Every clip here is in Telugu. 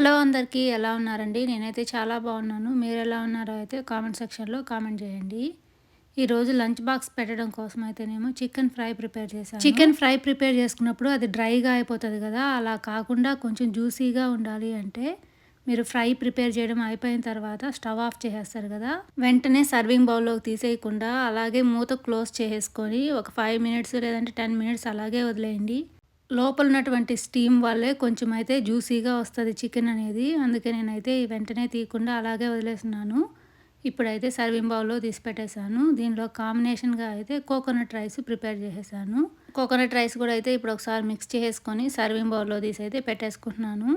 హలో అందరికీ ఎలా ఉన్నారండి? నేనైతే చాలా బాగున్నాను. మీరు ఎలా ఉన్నారో అయితే కామెంట్ సెక్షన్లో కామెంట్ చేయండి. ఈరోజు లంచ్ బాక్స్ పెట్టడం కోసం అయితేనేమో చికెన్ ఫ్రై ప్రిపేర్ చేశాను. చికెన్ ఫ్రై ప్రిపేర్ చేసుకున్నప్పుడు అది డ్రైగా అయిపోతుంది కదా అలా కాకుండా కొంచెం జ్యూసీగా ఉండాలి అంటే మీరు ఫ్రై ప్రిపేర్ చేయడం అయిపోయిన తర్వాత స్టవ్ ఆఫ్ చేసేస్తారు కదా. వెంటనే సర్వింగ్ బౌల్లోకి తీసేయకుండా అలాగే మూత క్లోజ్ చేసేసుకొని ఒక ఫైవ్ మినిట్స్ లేదంటే టెన్ మినిట్స్ అలాగే వదిలేయండి. లోపల ఉన్నటువంటి స్టీమ్ వల్లే కొంచెం అయితే జ్యూసీగా వస్తుంది చికెన్ అనేది. అందుకే నేనైతే వెంటనే తీయకుండా అలాగే వదిలేస్తున్నాను. ఇప్పుడైతే సర్వింగ్ బౌల్లో తీసి పెట్టేశాను. దీనిలో కాంబినేషన్గా అయితే కోకోనట్ రైస్ ప్రిపేర్ చేసేసాను. కోకోనట్ రైస్ కూడా అయితే ఇప్పుడు ఒకసారి మిక్స్ చేసుకొని సర్వింగ్ బౌల్లో తీసి అయితే పెట్టేసుకుంటున్నాను.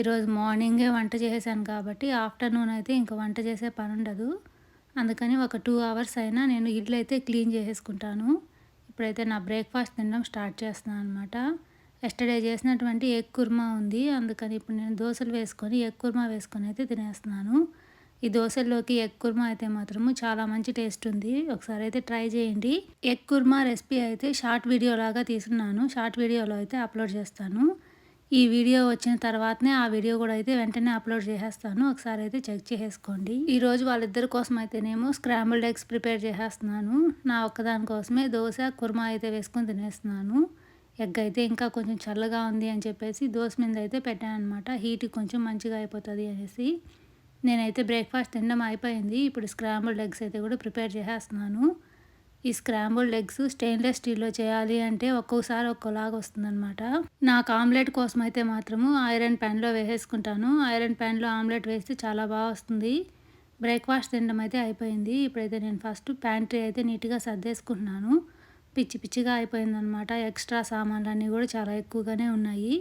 ఈరోజు మార్నింగే వంట చేసేసాను కాబట్టి ఆఫ్టర్నూన్ అయితే ఇంకా వంట చేసే పని ఉండదు. అందుకని ఒక టూ అవర్స్ అయినా నేను ఇల్లు అయితే క్లీన్ చేసేసుకుంటాను. ఇప్పుడైతే నా బ్రేక్ఫాస్ట్ తినడం స్టార్ట్ చేస్తున్నాను అనమాట ఎస్టర్డే చేసినటువంటి ఎగ్ కుర్మా ఉంది. అందుకని ఇప్పుడు నేను దోశలు వేసుకొని ఎగ్ కుర్మా వేసుకొని అయితే తినేస్తున్నాను. ఈ దోశల్లోకి ఎగ్ కుర్మా అయితే మాత్రము చాలా మంచి టేస్ట్ ఉంది. ఒకసారి అయితే ట్రై చేయండి. ఎగ్ కుర్మా రెసిపీ అయితే షార్ట్ వీడియో లాగా తీసుకున్నాను షార్ట్ వీడియోలో అయితే అప్లోడ్ చేస్తాను. ఈ వీడియో వచ్చిన తర్వాతనే ఆ వీడియో కూడా అయితే వెంటనే అప్లోడ్ చేసేస్తాను. ఒకసారి అయితే చెక్ చేసేసుకోండి. ఈరోజు వాళ్ళిద్దరి కోసం అయితేనేమో స్క్రాంబుల్డ్ ఎగ్స్ ప్రిపేర్ చేసేస్తున్నాను. నా ఒక్కదాని కోసమే దోశ కుర్మా అయితే వేసుకొని తినేస్తున్నాను. ఎగ్ అయితే ఇంకా కొంచెం చల్లగా ఉంది అని చెప్పేసి దోశ మీద అయితే పెట్టాను అనమాట హీట్ కొంచెం మంచిగా అయిపోతుంది అనేసి. నేనైతే బ్రేక్ఫాస్ట్ తినడం అయిపోయింది. ఇప్పుడు స్క్రాంబుల్డ్ ఎగ్స్ అయితే కూడా ప్రిపేర్ చేసేస్తున్నాను. ఈ స్క్రాంబుల్డ్ ఎగ్స్ స్టెయిన్లెస్ స్టీల్లో చేయాలి అంటే ఒక్కోసారి ఒక్కోలాగా వస్తుందన్నమాట. నాకు ఆమ్లెట్ కోసం అయితే మాత్రము ఐరన్ ప్యాన్లో వేసేసుకుంటాను. ఐరన్ ప్యాన్లో ఆమ్లెట్ వేస్తే చాలా బాగా వస్తుంది. బ్రేక్ఫాస్ట్ తినడం అయితే అయిపోయింది. ఇప్పుడైతే నేను ఫస్ట్ ప్యాంట్రీ అయితే నీట్గా సర్దేసుకుంటున్నాను. పిచ్చి పిచ్చిగా అయిపోయిందనమాట ఎక్స్ట్రా సామాన్లు అన్నీ కూడా చాలా ఎక్కువగానే ఉన్నాయి.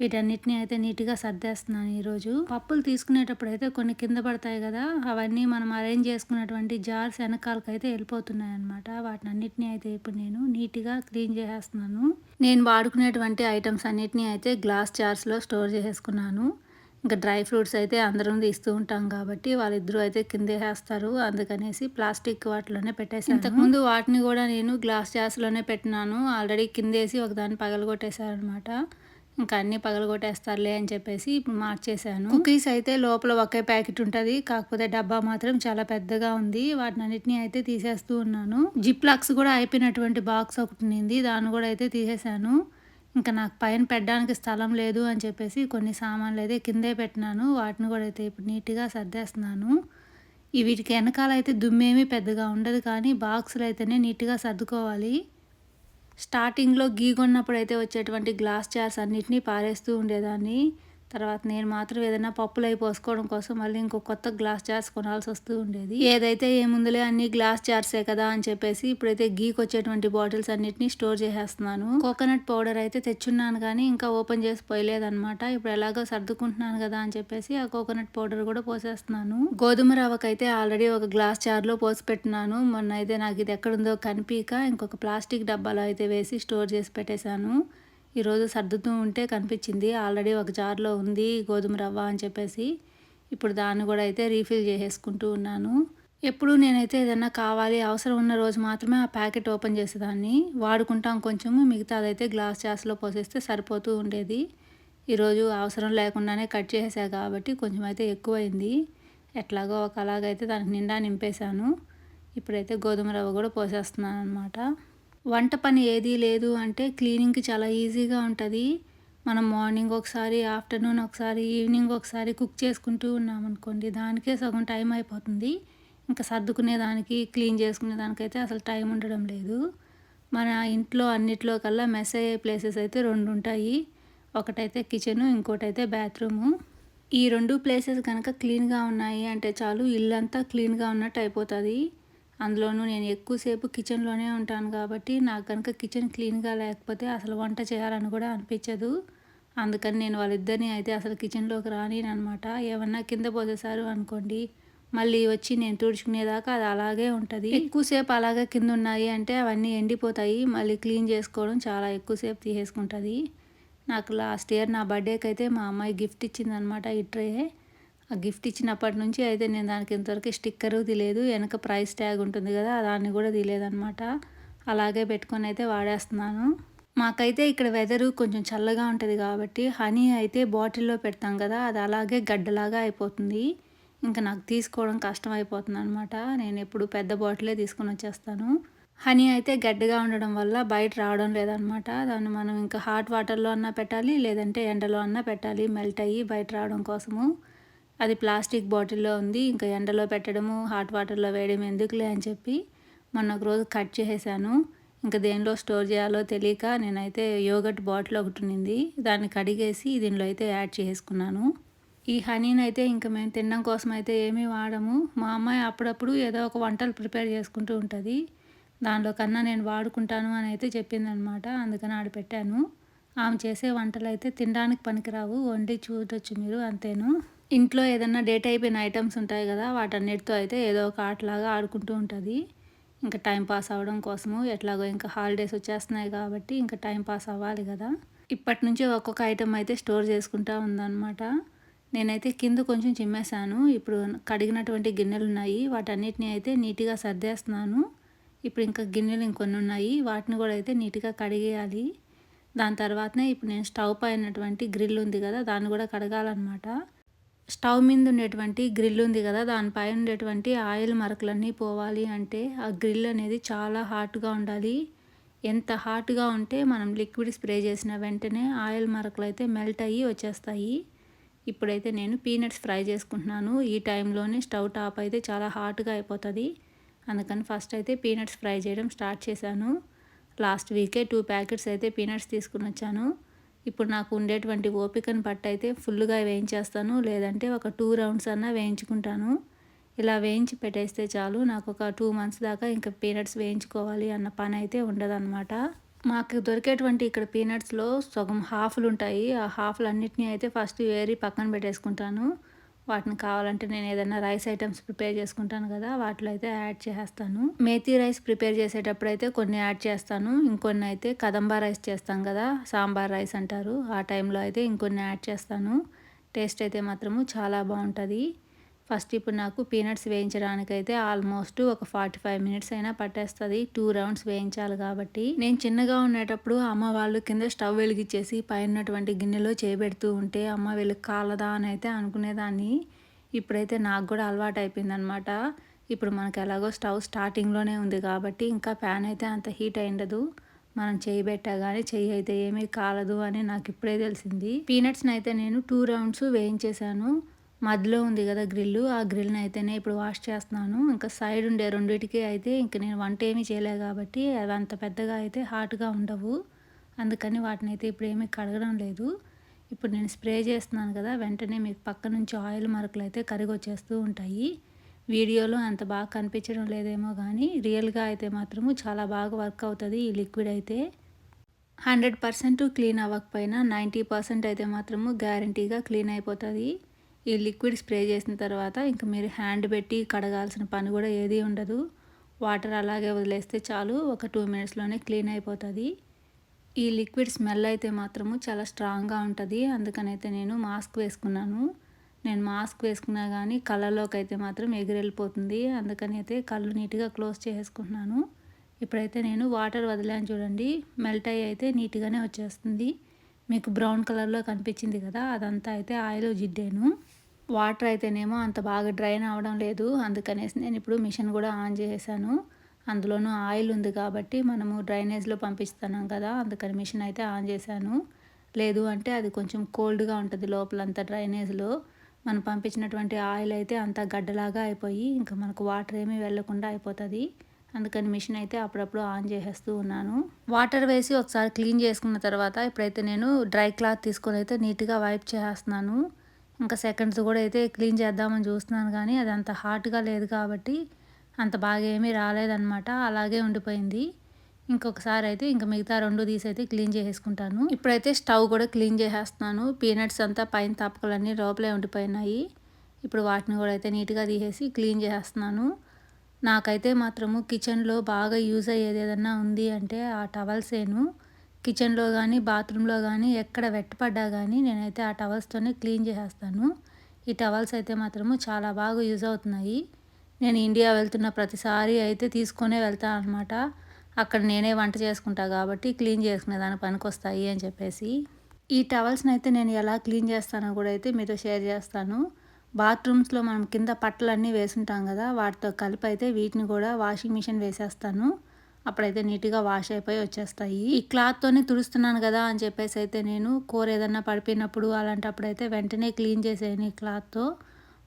వీటన్నిటిని అయితే నీట్గా సర్దేస్తున్నాను ఈరోజు. పప్పులు తీసుకునేటప్పుడు అయితే కొన్ని కింద పడతాయి కదా అవన్నీ మనం అరేంజ్ చేసుకున్నటువంటి జార్స్ వెనకాలకైతే అయితే వెళ్ళిపోతున్నాయి అనమాట వాటిని అన్నిటిని అయితే ఇప్పుడు నేను నీట్గా క్లీన్ చేసేస్తున్నాను. నేను వాడుకునేటువంటి ఐటమ్స్ అన్నిటినీ అయితే గ్లాస్ జార్స్లో స్టోర్ చేసేసుకున్నాను. ఇంకా డ్రై ఫ్రూట్స్ అయితే అందరం తీస్తూ ఉంటాం కాబట్టి వాళ్ళిద్దరూ అయితే కిందేసేస్తారు అందుకనేసి ప్లాస్టిక్ వాటిలోనే పెట్టేసాను ఇంతకుముందు వాటిని కూడా నేను గ్లాస్ జార్స్లోనే పెట్టినాను. ఆల్రెడీ కిందేసి ఒకదాన్ని పగలగొట్టేశారనమాట ఇంకా అన్నీ పగలగొట్టేస్తారులే అని చెప్పేసి మార్చేసాను కుకీస్ అయితే లోపల ఒకే ప్యాకెట్ ఉంటుంది. కాకపోతే డబ్బా మాత్రం చాలా పెద్దగా ఉంది. వాటిని అన్నిటిని అయితే తీసేస్తూ ఉన్నాను. జిప్ లాక్స్ కూడా అయిపోయినటువంటి బాక్స్ ఒకటి ఉంది దాన్ని కూడా అయితే తీసేసాను ఇంకా నాకు పైన పెట్టడానికి స్థలం లేదు అని చెప్పేసి కొన్ని సామాన్లు అయితే కిందే పెట్టినాను. వాటిని కూడా అయితే ఇప్పుడు నీట్గా సర్దేస్తున్నాను. ఈ వీటికి వెనకాల అయితే దుమ్మేమీ పెద్దగా ఉండదు కానీ బాక్సులు అయితేనే నీట్గా సర్దుకోవాలి. స్టార్టింగ్లో గీ కొన్నప్పుడు అయితే వచ్చేటువంటి గ్లాస్ జార్స్ అన్నిటినీ పారేస్తూ ఉండేదాన్ని. తర్వాత నేను మాత్రం ఏదైనా పప్పులు అవి పోసుకోవడం కోసం మళ్ళీ ఇంకో కొత్త గ్లాస్ జార్స్ కొనాల్సి వస్తూ ఉండేది. ఏదైతే ఏముందులే అన్ని గ్లాస్ జార్సే కదా అని చెప్పేసి ఇప్పుడైతే గీకి వచ్చేటువంటి బాటిల్స్ అన్నిటిని స్టోర్ చేసేస్తున్నాను. కోకోనట్ పౌడర్ అయితే తెచ్చున్నాను కానీ ఇంకా ఓపెన్ చేసి పోయలేదనమాట ఇప్పుడు ఎలాగో సర్దుకుంటున్నాను కదా అని చెప్పేసి ఆ కోకోనట్ పౌడర్ కూడా పోసేస్తున్నాను. గోధుమ రవ్వకైతే ఆల్రెడీ ఒక గ్లాస్ జార్లో పోసి పెట్టినాను. మొన్న అయితే నాకు ఇది ఎక్కడుందో కనిపించక ఇంకొక ప్లాస్టిక్ డబ్బాలో అయితే వేసి స్టోర్ చేసి పెట్టేశాను. ఈరోజు సర్దుతూ ఉంటే కనిపించింది. ఆల్రెడీ ఒక జార్లో ఉంది గోధుమ రవ్వ అని చెప్పేసి. ఇప్పుడు దాన్ని కూడా అయితే రీఫిల్ చేసేసుకుంటూ ఉన్నాను. ఎప్పుడు నేనైతే ఏదైనా కావాలి అవసరం ఉన్న రోజు మాత్రమే ఆ ప్యాకెట్ ఓపెన్ చేసేదాన్ని. వాడుకుంటాం కొంచెము మిగతా అదైతే గ్లాస్ జాస్లో పోసేస్తే సరిపోతూ ఉండేది. ఈరోజు అవసరం లేకుండానే కట్ చేసేసా కాబట్టి కొంచెం అయితే ఎక్కువైంది. ఎట్లాగో ఒకలాగైతే దానికి నిండా నింపేశాను. ఇప్పుడైతే గోధుమ రవ్వ కూడా పోసేస్తున్నాను అనమాట వంట పని ఏదీ లేదు అంటే క్లీనింగ్కి చాలా ఈజీగా ఉంటుంది. మనం మార్నింగ్ ఒకసారి ఆఫ్టర్నూన్ ఒకసారి ఈవినింగ్ ఒకసారి కుక్ చేసుకుంటూ ఉన్నామనుకోండి దానికే సగం టైం అయిపోతుంది. ఇంకా సర్దుకునే దానికి క్లీన్ చేసుకునే దానికైతే అసలు టైం ఉండడం లేదు. మన ఇంట్లో అన్నిట్లో కల్లా మెస్ అయ్యే ప్లేసెస్ అయితే రెండు ఉంటాయి. ఒకటైతే కిచెను ఇంకోటైతే బాత్రూము. ఈ రెండు ప్లేసెస్ కనుక క్లీన్గా ఉన్నాయి అంటే చాలు ఇల్లంతా క్లీన్గా ఉన్నట్టు అయిపోతుంది. అందులోనూ నేను ఎక్కువసేపు కిచెన్లోనే ఉంటాను కాబట్టి నాకు కనుక కిచెన్ క్లీన్గా లేకపోతే అసలు వంట చేయాలని కూడా అనిపించదు. అందుకని నేను వాళ్ళిద్దరిని అయితే అసలు కిచెన్లోకి అనమాట ఏమన్నా కింద పోసేసారు అనుకోండి మళ్ళీ వచ్చి నేను తుడుచుకునేదాకా అది అలాగే ఉంటుంది. ఎక్కువసేపు అలాగే కింద ఉన్నాయి అంటే అవన్నీ ఎండిపోతాయి మళ్ళీ క్లీన్ చేసుకోవడం చాలా ఎక్కువసేపు తీసేసుకుంటుంది. నాకు లాస్ట్ ఇయర్ నా బర్త్డేకి అయితే మా అమ్మాయి గిఫ్ట్ ఇచ్చిందనమాట ఈ ట్రే ఆ గిఫ్ట్ ఇచ్చినప్పటి నుంచి అయితే నేను దానికి ఇంతవరకు స్టిక్కరు తీలేదు వెనక ప్రైస్ ట్యాగ్ ఉంటుంది కదా దాన్ని కూడా తీలేదనమాట అలాగే పెట్టుకొని అయితే వాడేస్తున్నాను. మాకైతే ఇక్కడ వెదరు కొంచెం చల్లగా ఉంటుంది కాబట్టి హనీ అయితే బాటిల్లో పెడతాం కదా అది అలాగే గడ్డలాగా అయిపోతుంది. ఇంకా నాకు తీసుకోవడం కష్టం అయిపోతుంది అనమాట నేను ఎప్పుడు పెద్ద బాటిలే తీసుకొని వచ్చేస్తాను. హనీ అయితే గడ్డగా ఉండడం వల్ల బయట రావడం లేదనమాట దాన్ని మనం ఇంకా హాట్ వాటర్లో అన్నా పెట్టాలి లేదంటే ఎండలో అన్నా పెట్టాలి మెల్ట్ అయ్యి బయట రావడం కోసము. అది ప్లాస్టిక్ బాటిల్లో ఉంది ఇంకా ఎండలో పెట్టడము హాట్ వాటర్లో వేయడం ఎందుకులే అని చెప్పి మొన్న ఒక రోజు కట్ చేసేసాను. ఇంకా దేనిలో స్టోర్ చేయాలో తెలియక నేనైతే యోగట్ బాటిల్ ఒకటి ఉన్నింది దాన్ని కడిగేసి దీనిలో అయితే యాడ్ చేసుకున్నాను ఈ హనీని అయితే ఇంకా మేము తినడం కోసం అయితే ఏమీ వాడము. మా అమ్మాయి అప్పుడప్పుడు ఏదో ఒక వంటలు ప్రిపేర్ చేసుకుంటూ ఉంటుంది. దానిలో కన్నా నేను వాడుకుంటాను అని అయితే చెప్పిందనమాట అందుకని ఆడ పెట్టాను. ఆమె చేసే వంటలు అయితే తినడానికి పనికిరావు వండి చూడొచ్చు మీరు అంతేను. ఇంట్లో ఏదన్నా డేట్ అయిపోయిన ఐటమ్స్ ఉంటాయి కదా వాటన్నిటితో అయితే ఏదో ఒక ఆటలాగా ఆడుకుంటూ ఉంటుంది. ఇంకా టైం పాస్ అవ్వడం కోసము ఎట్లాగో ఇంకా హాలిడేస్ వచ్చేస్తున్నాయి కాబట్టి ఇంకా టైం పాస్ అవ్వాలి కదా. ఇప్పటి నుంచి ఒక్కొక్క ఐటమ్ అయితే స్టోర్ చేసుకుంటా ఉందన్నమాట. నేనైతే కింద కొంచెం చిమ్మేశాను. ఇప్పుడు కడిగినటువంటి గిన్నెలు ఉన్నాయి. వాటన్నిటిని అయితే నీట్గా సర్దేస్తున్నాను. ఇప్పుడు ఇంకా గిన్నెలు ఇంకొన్ని ఉన్నాయి. వాటిని కూడా అయితే నీట్గా కడిగేయాలి. దాని తర్వాతనే ఇప్పుడు నేను స్టవ్ పైనటువంటి గ్రిల్ ఉంది కదా దాన్ని కూడా కడగాలన్నమాట. స్టవ్ మీద ఉండేటువంటి గ్రిల్ ఉంది కదా దానిపై ఉండేటువంటి ఆయిల్ మరకలన్నీ పోవాలి అంటే ఆ గ్రిల్ అనేది చాలా హాట్గా ఉండాలి. ఎంత హాట్గా ఉంటే మనం లిక్విడ్ స్ప్రే చేసిన వెంటనే ఆయిల్ మరకలు అయితే మెల్ట్ అయ్యి వచ్చేస్తాయి. ఇప్పుడైతే నేను పీనట్స్ ఫ్రై చేసుకుంటున్నాను. ఈ టైంలోనే స్టవ్ టాప్ అయితే చాలా హాట్గా అయిపోతుంది. అందుకని ఫస్ట్ అయితే పీనట్స్ ఫ్రై చేయడం స్టార్ట్ చేశాను. లాస్ట్ వీకే టూ ప్యాకెట్స్ అయితే పీనట్స్ తీసుకుని వచ్చాను ఇప్పుడు నాకు ఉండేటువంటి ఓపికను పట్టయితే ఫుల్గా వేయించేస్తాను. లేదంటే ఒక టూ రౌండ్స్ అన్నా వేయించుకుంటాను. ఇలా వేయించి పెట్టేస్తే చాలు. నాకు ఒక టూ మంత్స్ దాకా ఇంకా పీనట్స్ వేయించుకోవాలి అన్న పని అయితే ఉండదన్నమాట. మాకు దొరికేటువంటి ఇక్కడ పీనట్స్లో సగం హాఫ్లు ఉంటాయి ఆ హాఫ్లు అన్నిటినీ అయితే ఫస్ట్ వేరి పక్కన పెట్టేసుకుంటాను. వాటిని కావాలంటే నేను ఏదైనా రైస్ ఐటమ్స్ ప్రిపేర్ చేసుకుంటాను కదా వాటిలో అయితే యాడ్ చేస్తాను మేతి రైస్ ప్రిపేర్ చేసేటప్పుడు అయితే కొన్ని యాడ్ చేస్తాను. ఇంకొన్ని అయితే కదంబా రైస్ చేస్తాం కదా సాంబార్ రైస్ అంటారు. ఆ టైంలో అయితే ఇంకొన్ని యాడ్ చేస్తాను. టేస్ట్ అయితే మాత్రము చాలా బాగుంటుంది. ఫస్ట్ ఇప్పుడు నాకు పీనట్స్ వేయించడానికైతే ఆల్మోస్ట్ ఒక ఫార్టీ ఫైవ్ మినిట్స్ అయినా పట్టేస్తుంది. టూ రౌండ్స్ వేయించాలి కాబట్టి. నేను చిన్నగా ఉండేటప్పుడు అమ్మ వాళ్ళు కింద స్టవ్ వెలిగించేసి పైనటువంటి గిన్నెలో చేపెడుతూ ఉంటే అమ్మ వెలుగు కాలదా అని అయితే అనుకునేదాన్ని. ఇప్పుడైతే నాకు కూడా అలవాటు అయిపోయిందనమాట ఇప్పుడు మనకు ఎలాగో స్టవ్ స్టార్టింగ్లోనే ఉంది కాబట్టి ఇంకా ప్యాన్ అయితే అంత హీట్ అయిండదు మనం చేయి పెట్టా కానీ చెయ్యి అయితే ఏమీ కాలదు అని నాకు ఇప్పుడే తెలిసింది. పీనట్స్ని అయితే నేను టూ రౌండ్స్ వేయించేశాను. మధ్యలో ఉంది కదా గ్రిల్లు. ఆ గ్రిల్ని అయితేనే ఇప్పుడు వాష్ చేస్తున్నాను. ఇంకా సైడ్ ఉండే రెండింటికి అయితే ఇంక నేను వంట ఏమీ చేయలేదు కాబట్టి అవి అంత పెద్దగా అయితే హాట్గా ఉండవు. అందుకని వాటిని అయితే ఇప్పుడు ఏమీ కడగడం లేదు. ఇప్పుడు నేను స్ప్రే చేస్తున్నాను కదా వెంటనే మీకు పక్క నుంచి ఆయిల్ మరకలు అయితే కరిగొచ్చేస్తూ ఉంటాయి. వీడియోలో అంత బాగా కనిపించడం లేదేమో కానీ రియల్గా అయితే మాత్రము చాలా బాగా వర్క్ అవుతుంది ఈ లిక్విడ్ అయితే. హండ్రెడ్ పర్సెంట్ క్లీన్ అవ్వకపోయినా నైంటీ పర్సెంట్ అయితే మాత్రము గ్యారంటీగా క్లీన్ అయిపోతుంది. ఈ లిక్విడ్ స్ప్రే చేసిన తర్వాత ఇంకా మీరు హ్యాండ్ పెట్టి కడగాల్సిన పని కూడా ఏదీ ఉండదు. వాటర్ అలాగే వదిలేస్తే చాలు ఒక టూ మినిట్స్లోనే క్లీన్ అయిపోతుంది. ఈ లిక్విడ్ స్మెల్ అయితే మాత్రము చాలా స్ట్రాంగ్గా ఉంటుంది. అందుకనైతే నేను మాస్క్ వేసుకున్నాను. నేను మాస్క్ వేసుకున్నా కానీ కళ్ళలోకి అయితే మాత్రం ఎగిరెళ్ళిపోతుంది. అందుకని అయితే కళ్ళు నీట్గా క్లోజ్ చేసుకుంటున్నాను ఇప్పుడైతే నేను వాటర్ వదిలాను చూడండి. మెల్ట్ అయ్యి అయితే నీట్గానే వచ్చేస్తుంది. మీకు బ్రౌన్ కలర్లో కనిపించింది కదా అదంతా అయితే ఆయిల్ జిడ్డాను. వాటర్ అయితేనేమో అంత బాగా డ్రైన్ అవ్వడం లేదు. అందుకనేసి నేను ఇప్పుడు మిషన్ కూడా ఆన్ చేశాను అందులోనూ ఆయిల్ ఉంది కాబట్టి మనము డ్రైనేజ్లో పంపిస్తున్నాం కదా అందుకని మిషన్ అయితే ఆన్ చేశాను. లేదు అంటే అది కొంచెం కోల్డ్గా ఉంటుంది లోపలంతా డ్రైనేజ్లో మనం పంపించినటువంటి ఆయిల్ అయితే అంతా గడ్డలాగా అయిపోయి ఇంకా మనకు వాటర్ ఏమీ వెళ్ళకుండా అయిపోతుంది. అందుకని మిషన్ అయితే అప్పుడప్పుడు ఆన్ చేసేస్తూ ఉన్నాను. వాటర్ వేసి ఒకసారి క్లీన్ చేసుకున్న తర్వాత ఇప్పుడైతే నేను డ్రై క్లాత్ తీసుకొని అయితే నీట్గా వైప్ చేసేస్తున్నాను. ఇంకా సెకండ్స్ కూడా అయితే క్లీన్ చేద్దామని చూస్తున్నాను కానీ అది అంత హాట్గా లేదు కాబట్టి అంత బాగా ఏమీ రాలేదనమాట అలాగే ఉండిపోయింది. ఇంకొకసారి అయితే ఇంకా మిగతా రెండు తీసి అయితే క్లీన్ చేసేసుకుంటాను. ఇప్పుడైతే స్టవ్ కూడా క్లీన్ చేసేస్తున్నాను. పీనట్స్ అంతా పైన తప్పకలన్నీ లోపలే ఉండిపోయినాయి. ఇప్పుడు వాటిని కూడా అయితే నీట్గా తీసేసి క్లీన్ చేస్తున్నాను నాకైతే మాత్రము కిచెన్లో బాగా యూజ్ అయ్యేది ఏదన్నా ఉంది అంటే ఆ టవల్సేను. కిచెన్లో కానీ బాత్రూంలో కానీ ఎక్కడ వెట్టపడ్డా కానీ నేనైతే ఆ టవల్స్తోనే క్లీన్ చేసేస్తాను. ఈ టవల్స్ అయితే మాత్రము చాలా బాగా యూజ్ అవుతున్నాయి. నేను ఇండియా వెళ్తున్న ప్రతిసారి అయితే తీసుకొనే వెళ్తాను అనమాట అక్కడ నేనే వంట చేసుకుంటా కాబట్టి క్లీన్ చేసుకునే దానికి పనికొస్తాయి అని చెప్పేసి. ఈ టవల్స్ని అయితే నేను ఎలా క్లీన్ చేస్తానో కూడా అయితే మీతో షేర్ చేస్తాను. బాత్రూమ్స్లో మనం కింద పట్టలన్నీ వేసుంటాం కదా వాటితో కలిపి అయితే వీటిని కూడా వాషింగ్ మిషన్ వేసేస్తాను. అప్పుడైతే నీట్గా వాష్ అయిపోయి వచ్చేస్తాయి. ఈ క్లాత్తోనే తుడుస్తున్నాను కదా అని చెప్పేసి అయితే నేను కూర ఏదన్నా పడిపోయినప్పుడు అలాంటప్పుడు అయితే వెంటనే క్లీన్ చేసేయను ఈ క్లాత్తో.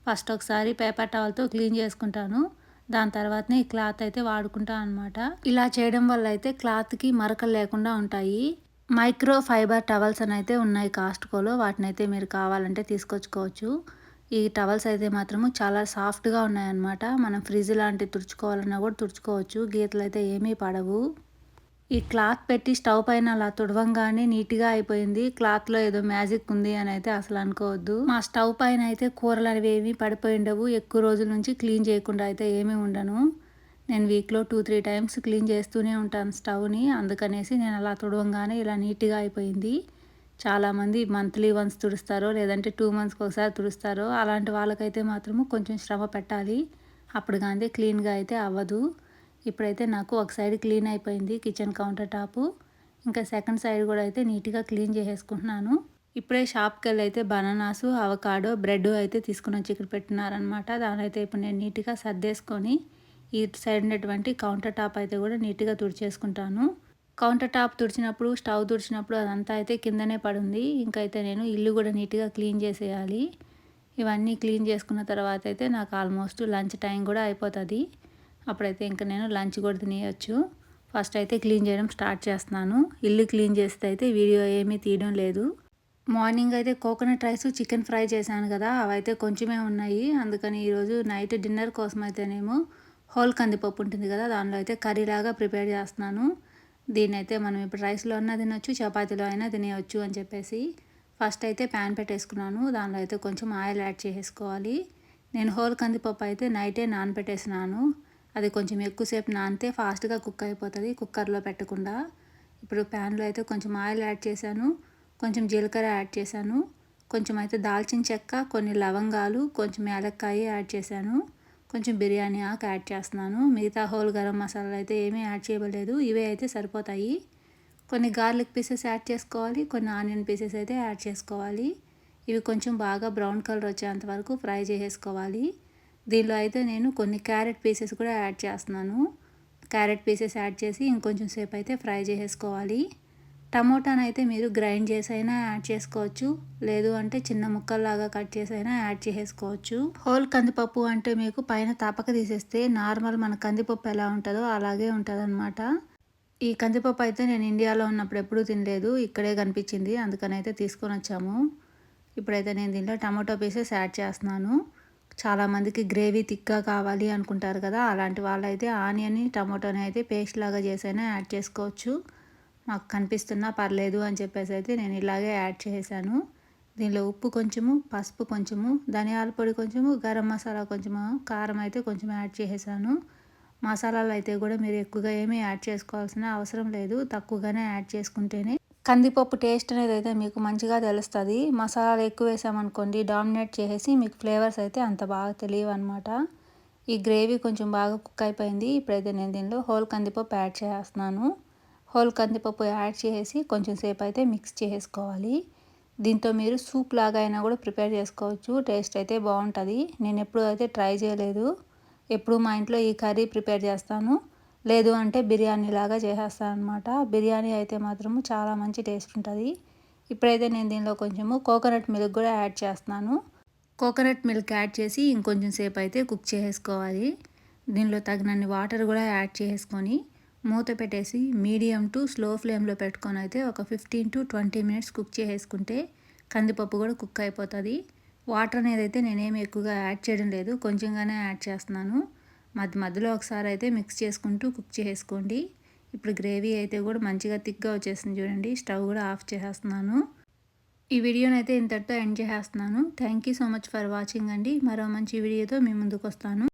ఫస్ట్ ఒకసారి పేపర్ టవల్తో క్లీన్ చేసుకుంటాను. దాని తర్వాతనే ఈ క్లాత్ అయితే వాడుకుంటాను అనమాట ఇలా చేయడం వల్ల అయితే క్లాత్కి మరకలు లేకుండా ఉంటాయి. మైక్రో ఫైబర్ టవల్స్ అని అయితే ఉన్నాయి కాస్ట్కోలో. వాటిని అయితే మీరు కావాలంటే తీసుకొచ్చుకోవచ్చు. ఈ టవల్స్ అయితే మాత్రము చాలా సాఫ్ట్గా ఉన్నాయన్నమాట. మనం ఫ్రిడ్జ్ లాంటివి తుడుచుకోవాలన్నా కూడా తుడుచుకోవచ్చు. గీతలు అయితే ఏమీ పడవు. ఈ క్లాత్ పెట్టి స్టవ్ పైన అలా తుడవంగానే నీట్గా అయిపోయింది. క్లాత్లో ఏదో మ్యాజిక్ ఉంది అని అయితే అసలు అనుకోవద్దు. మా స్టవ్ పైన అయితే కూరలు అనేవి ఏమీ పడిపోయిండవు ఎక్కువ రోజుల నుంచి క్లీన్ చేయకుండా అయితే ఏమీ ఉండను. నేను వీక్లో టూ త్రీ టైమ్స్ క్లీన్ చేస్తూనే ఉంటాను స్టవ్ని. అందుకనేసి నేను అలా తుడవంగానే ఇలా నీట్గా అయిపోయింది. చాలామంది మంత్లీ వన్స్ తుడుస్తారో లేదంటే టూ మంత్స్కి ఒకసారి తుడుస్తారో అలాంటి వాళ్ళకైతే మాత్రము కొంచెం శ్రమ పెట్టాలి. అప్పుడు కానీ క్లీన్గా అయితే అవ్వదు. ఇప్పుడైతే నాకు ఒక సైడ్ క్లీన్ అయిపోయింది కిచెన్ కౌంటర్ టాపు. ఇంకా సెకండ్ సైడ్ కూడా అయితే నీట్గా క్లీన్ చేసేసుకుంటున్నాను. ఇప్పుడే షాప్కి వెళ్ళి అయితే బనానాసు అవకాడో బ్రెడ్ అయితే తీసుకుని వచ్చి ఇక్కడ పెట్టినారనమాట దాని అయితే ఇప్పుడు నేను నీట్గా సర్దేసుకొని ఈ సైడ్ ఉన్నటువంటి కౌంటర్ టాప్ అయితే కూడా నీట్గా తుడిచేసుకుంటాను. కౌంటర్ టాప్ తుడిచినప్పుడు స్టవ్ తుడిచినప్పుడు అదంతా అయితే కిందనే పడుంది. ఇంకైతే నేను ఇల్లు కూడా నీట్గా క్లీన్ చేసేయాలి. ఇవన్నీ క్లీన్ చేసుకున్న తర్వాత అయితే నాకు ఆల్మోస్ట్ లంచ్ టైం కూడా అయిపోతుంది. అప్పుడైతే ఇంకా నేను లంచ్ కూడా తినేయచ్చు. ఫస్ట్ అయితే క్లీన్ చేయడం స్టార్ట్ చేస్తున్నాను. ఇల్లు క్లీన్ చేస్తే అయితే వీడియో ఏమీ తీయడం లేదు. మార్నింగ్ అయితే కోకోనట్ రైస్ చికెన్ ఫ్రై చేశాను కదా అవైతే కొంచెమే ఉన్నాయి. అందుకని ఈరోజు నైట్ డిన్నర్ కోసం అయితేనేమో హోల్ కందిపప్పు ఉంటుంది కదా దానిలో అయితే కర్రీలాగా ప్రిపేర్ చేస్తున్నాను. దీన్ని అయితే మనం ఇప్పుడు రైస్లో అయినా తినొచ్చు చపాతీలో అయినా తినేయచ్చు అని చెప్పేసి ఫస్ట్ అయితే ప్యాన్ పెట్టేసుకున్నాను. దానిలో అయితే కొంచెం ఆయిల్ యాడ్ చేసేసుకోవాలి. నేను హోల్ కందిపప్పు అయితే నైటే నానబెట్టేసినాను అది కొంచెం ఎక్కువసేపు నానితే ఫాస్ట్గా కుక్ అయిపోతుంది కుక్కర్లో పెట్టకుండా. ఇప్పుడు ప్యాన్లో అయితే కొంచెం ఆయిల్ యాడ్ చేశాను కొంచెం జీలకర్ర యాడ్ చేశాను కొంచెం అయితే దాల్చిన చెక్క కొన్ని లవంగాలు కొంచెం ఏలక్కాయ యాడ్ చేశాను. కొంచెం బిర్యానీ ఆకు యాడ్ చేస్తున్నాను. మిగతా హోల్ గరం మసాలాలు అయితే ఏమీ యాడ్ చేయలేదు ఇవే అయితే సరిపోతాయి. కొన్ని గార్లిక్ పీసెస్ యాడ్ చేసుకోవాలి. కొన్ని ఆనియన్ పీసెస్ అయితే యాడ్ చేసుకోవాలి. ఇవి కొంచెం బాగా బ్రౌన్ కలర్ వచ్చేంత వరకు ఫ్రై చేసేసుకోవాలి. దీనిలో అయితే నేను కొన్ని క్యారెట్ పీసెస్ కూడా యాడ్ చేస్తున్నాను. క్యారెట్ పీసెస్ యాడ్ చేసి ఇంకొంచెం సేపు అయితే ఫ్రై చేసేసుకోవాలి. టమోటాను అయితే మీరు గ్రైండ్ చేసి అయినా యాడ్ చేసుకోవచ్చు. లేదు అంటే చిన్న ముక్కల్లాగా కట్ చేసి అయినా యాడ్ చేసేసుకోవచ్చు. హోల్ కందిపప్పు అంటే మీకు పైన తాపక తీసేస్తే నార్మల్ మన కందిపప్పు ఎలా ఉంటుందో అలాగే ఉంటుంది ఈ కందిపప్పు అయితే నేను ఇండియాలో ఉన్నప్పుడు ఎప్పుడూ తినలేదు. ఇక్కడే కనిపించింది. అందుకని అయితే తీసుకొని వచ్చాము. ఇప్పుడైతే నేను దీంట్లో టమాటో పీసెస్ యాడ్ చేస్తున్నాను. చాలామందికి గ్రేవీ థిక్గా కావాలి అనుకుంటారు కదా అలాంటి వాళ్ళైతే ఆనియన్ టమాటోని అయితే పేస్ట్ లాగా చేసైనా యాడ్ చేసుకోవచ్చు. మాకు కనిపిస్తున్నా పర్లేదు అని చెప్పేసి అయితే నేను ఇలాగే యాడ్ చేశాను దీనిలో ఉప్పు కొంచెము పసుపు కొంచెము ధనియాల పొడి కొంచెము గరం మసాలా కొంచెము కారం అయితే కొంచెం యాడ్ చేసేసాను. మసాలాలు అయితే కూడా మీరు ఎక్కువగా ఏమీ యాడ్ చేసుకోవాల్సిన అవసరం లేదు. తక్కువగానే యాడ్ చేసుకుంటేనే కందిపప్పు టేస్ట్ అనేది అయితే మీకు మంచిగా తెలుస్తుంది. మసాలాలు ఎక్కువ వేసామనుకోండి డామినేట్ చేసేసి మీకు ఫ్లేవర్స్ అయితే అంత బాగా తెలియవు అనమాట ఈ గ్రేవీ కొంచెం బాగా కుక్ అయిపోయింది. ఇప్పుడైతే నేను దీనిలో హోల్ కందిపప్పు యాడ్ చేస్తున్నాను. హోల్ కందిపప్పు యాడ్ చేసి కొంచెం సేపు అయితే మిక్స్ చేసుకోవాలి. దీంతో మీరు సూప్ లాగా అయినా కూడా ప్రిపేర్ చేసుకోవచ్చు. టేస్ట్ అయితే బాగుంటుంది. నేను ఎప్పుడు అయితే ట్రై చేయలేదు. ఎప్పుడు మా ఇంట్లో ఈ కర్రీ ప్రిపేర్ చేస్తాను. లేదు అంటే బిర్యానీ లాగా చేసేస్తాను అనమాట బిర్యానీ అయితే మాత్రము చాలా మంచి టేస్ట్ ఉంటుంది. ఇప్పుడైతే నేను దీనిలో కొంచెము కోకోనట్ మిల్క్ కూడా యాడ్ చేస్తున్నాను. కోకోనట్ మిల్క్ యాడ్ చేసి ఇంకొంచెం సేపు అయితే కుక్ చేసుకోవాలి. దీనిలో తగినన్ని వాటర్ కూడా యాడ్ చేసుకొని మూత పెట్టేసి మీడియం టు స్లో ఫ్లేమ్లో పెట్టుకొని అయితే ఒక fifteen to twenty minutes cook చేసుకుంటే కందిపప్పు కూడా కుక్ అయిపోతుంది. వాటర్ అనేది అయితే నేనేమి ఎక్కువగా యాడ్ చేయడం లేదు కొంచెంగానే యాడ్ చేస్తున్నాను. మధ్య మధ్యలో ఒకసారి అయితే మిక్స్ చేసుకుంటూ కుక్ చేసుకోండి ఇప్పుడు గ్రేవీ అయితే కూడా మంచిగా థిక్గా వచ్చేసింది చూడండి స్టవ్ కూడా ఆఫ్ చేసేస్తున్నాను. ఈ వీడియోని అయితే ఇంతటితో ఎండ్ చేసేస్తున్నాను. Thank you so much for watching అండి. మరో మంచి వీడియోతో మీ ముందుకు వస్తాను.